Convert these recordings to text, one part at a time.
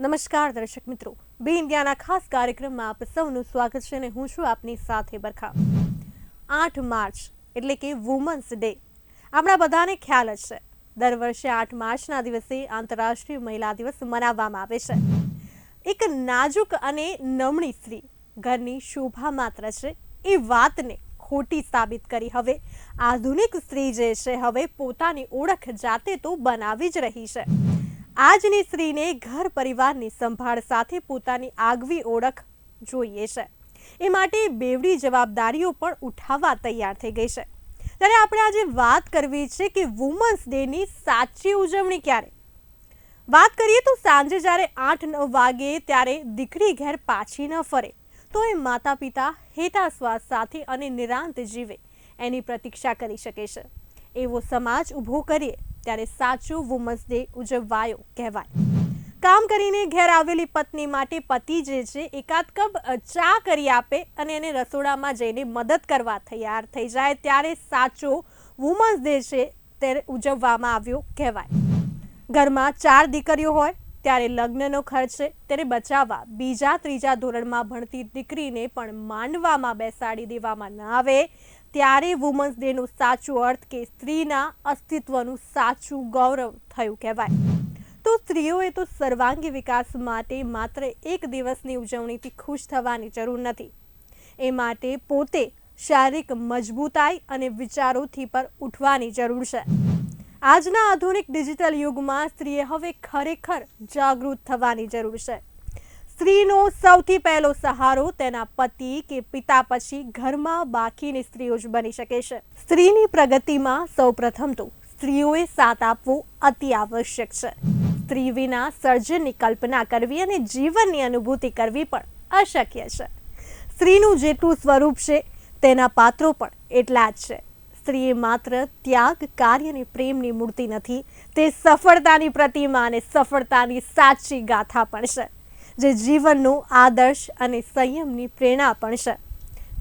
નમસ્કાર દર્શક મિત્રો. બી ઇન્ડિયાના ખાસ કાર્યક્રમમાં આપ સૌનું સ્વાગત છે અને હું છું આપની સાથે બરખા. આઠ માર્ચ એટલે કે વુમન્સ ડે. આપણા બધાને ખ્યાલ જ છે. દર વર્ષે આઠ માર્ચના દિવસે આંતરરાષ્ટ્રીય મહિલા દિવસ મનાવવામાં આવે છે. એક નાજુક અને નમણી સ્ત્રી ઘરની શોભા માત્ર છે એ વાતને ખોટી સાબિત કરી હવે. આધુનિક સ્ત્રી જે છે, હવે પોતાની ઓળખ જાતે તો બનાવી જ રહી છે. આજની સ્ત્રીને ઘર પરિવારની સંભાળ સાથે પોતાની આગવી ઓળખ જોઈએ છે. એ માટે બેવડી જવાબદારીઓ પણ ઉઠાવવા તૈયાર થઈ ગઈ છે. ત્યારે આપણે આજે વાત કરવી છે કે વુમન્સ ડેની સાચી ઉજવણી ક્યારે? વાત કરીએ તો સાંજે જ્યારે આઠ નવ વાગે ત્યારે દીકરી ઘેર પાછી ન ફરે, તો એ માતા પિતા હેતા શ્વાસ સાથે અને નિરાંત જીવે, એની પ્રતીક્ષા કરી શકે છે. એવો સમાજ ઊભો કરીએ. ત્યારે સાચો વુમન્સ ડે ઉજવાયો કહેવાય. કામ કરીને ઘેર આવેલી પત્ની માટે પતિ જે છે, એકાદ કપ ચા કરી આપે અને એને રસોડામાં જઈને મદદ કરવા તૈયાર થઈ જાય ત્યારે સાચો વુમન્સ ડે છે તે ઉજવવામાં આવ્યો કહેવાય. ઘરમાં ચાર દીકરીઓ હોય, ત્યારે લગ્નનો ખર્ચ તેને બચાવવા બીજા ત્રીજા ધોરણમાં ભણતી દીકરીને પણ માંડવામાં બેસાડી દેવામાં ન આવે. ત્યારે વુમન્સ ડેનો સાચો અર્થ કે સ્ત્રીના અસ્તિત્વનું સાચું ગૌરવ થયું કહેવાય. તો સ્ત્રીઓએ તો સર્વાંગી વિકાસ માટે માત્ર એક દિવસની ઉજવણીથી ખુશ થવાની જરૂર નથી. એ માટે પોતે શારીરિક મજબૂતાઈ અને વિચારોથી પર ઉઠવાની જરૂર છે. આજના આધુનિક ડિજિટલ યુગમાં સ્ત્રીએ હવે ખરેખર જાગૃત થવાની જરૂર છે. સ્ત્રીનો સૌથી પહેલો સહારો તેના પતિ કે પિતા પછી ઘરમાં બાકીની સ્ત્રીઓ જ બની શકે છે. સ્ત્રીની પ્રગતિમાં સૌપ્રથમ તો સ્ત્રીઓએ સાથ આપવો અતિ આવશ્યક છે. સ્ત્રી વિના સર્જનની કલ્પના કરવી અને જીવનની અનુભૂતિ કરવી પણ અશક્ય છે. સ્ત્રીનું જેટલું સ્વરૂપ છે, તેના પાત્રો પણ એટલા જ છે. સ્ત્રી માત્ર ત્યાગ, કાર્ય અને પ્રેમની મૂર્તિ નથી, તે સફળતાની પ્રતિમા અને સફળતાની સાચી ગાથા પણ છે. જે જીવનનું આદર્શ અને સંયમની પ્રેરણા પણ છે.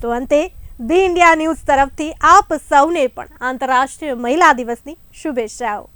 તો અંતે ધી ઇન્ડિયા ન્યૂઝ તરફથી આપ સૌને પણ આંતરરાષ્ટ્રીય મહિલા દિવસની શુભેચ્છાઓ.